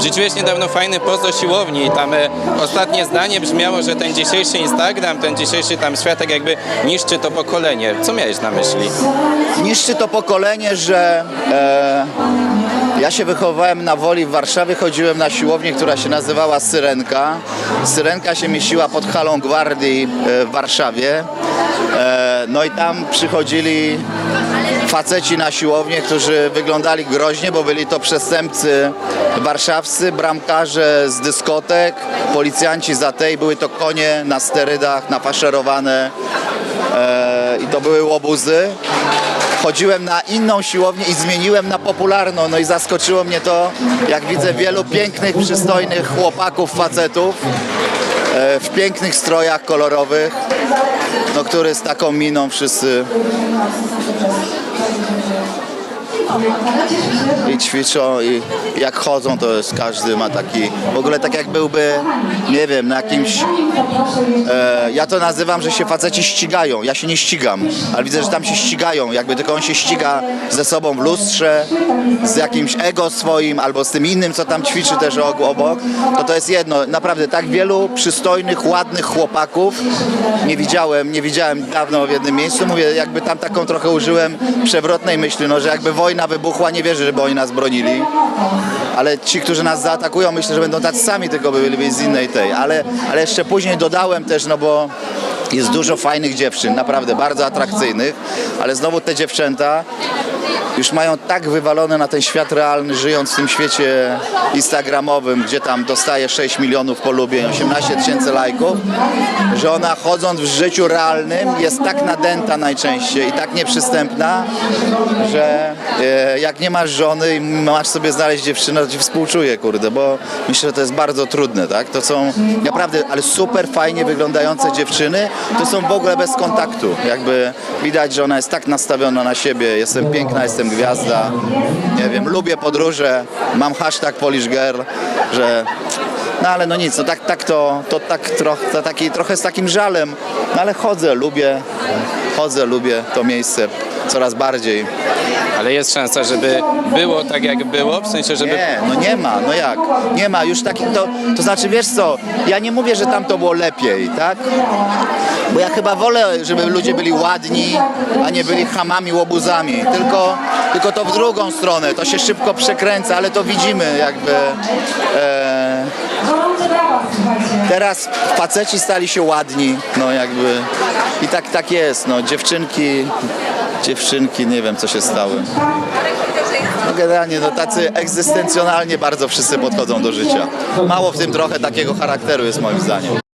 wrzuciłeś niedawno fajny post siłowni i tam e, ostatnie zdanie brzmiało, że ten dzisiejszy Instagram, ten dzisiejszy tam światek jakby niszczy to pokolenie. Co miałeś na myśli? Niszczy to pokolenie, że e, ja się wychowałem na Woli w Warszawie, chodziłem na siłownię, która się nazywała Syrenka. Syrenka się mieściła pod halą Gwardii e, w Warszawie. E, no i tam przychodzili faceci na siłownię, którzy wyglądali groźnie, bo byli to przestępcy warszawscy, bramkarze z dyskotek, policjanci za tej, były to konie na sterydach, nafaszerowane e, i to były łobuzy. Chodziłem na inną siłownię i zmieniłem na popularną, no i zaskoczyło mnie to, jak widzę wielu pięknych, przystojnych chłopaków, facetów e, w pięknych strojach kolorowych, no który z taką miną wszyscy i ćwiczą i jak chodzą to jest każdy ma taki w ogóle tak jak byłby nie wiem na jakimś e, ja to nazywam, że się faceci ścigają. Ja się nie ścigam, ale widzę, że tam się ścigają. Jakby tylko on się ściga ze sobą w lustrze z jakimś ego swoim albo z tym innym co tam ćwiczy też obok to to jest jedno, naprawdę tak wielu przystojnych, ładnych chłopaków nie widziałem, nie widziałem dawno w jednym miejscu, mówię jakby tam taką trochę użyłem przewrotnej myśli, no że jakby wojna wybuchła, nie wierzę, żeby oni nas bronili, ale ci, którzy nas zaatakują, myślę, że będą tacy sami, tylko by byli z innej tej, ale, ale jeszcze później dodałem też, no bo jest dużo fajnych dziewczyn, naprawdę bardzo atrakcyjnych, ale znowu te dziewczęta już mają tak wywalone na ten świat realny, żyjąc w tym świecie instagramowym, gdzie tam dostaje 6 milionów polubień, 18 tysięcy lajków, że ona chodząc w życiu realnym jest tak nadęta najczęściej i tak nieprzystępna, że e, jak nie masz żony i masz sobie znaleźć dziewczynę, to ci współczuję, kurde, bo myślę, że to jest bardzo trudne, tak? To są naprawdę, ale super fajnie wyglądające dziewczyny, to są w ogóle bez kontaktu. Jakby widać, że ona jest tak nastawiona na siebie, jestem piękna, jestem gwiazda, nie wiem, lubię podróże, mam hashtag Polish Girl, że no ale no nic, no tak, tak to, to tak trochę, to taki, trochę z takim żalem, no ale chodzę, lubię, chodzę, lubię to miejsce coraz bardziej. Ale jest szansa, żeby było tak jak było, w sensie, żeby Nie, no nie ma, no jak? Nie ma, już takich to, to znaczy wiesz co, ja nie mówię, że tam to było lepiej, tak? Bo ja chyba wolę, żeby ludzie byli ładni, a nie byli hamami, łobuzami, tylko, tylko to w drugą stronę, to się szybko przekręca, ale to widzimy jakby. E, teraz faceci stali się ładni, no jakby i tak, tak jest, no dziewczynki, dziewczynki, nie wiem co się stały. No generalnie no tacy egzystencjonalnie bardzo wszyscy podchodzą do życia. Mało w tym trochę takiego charakteru jest moim zdaniem.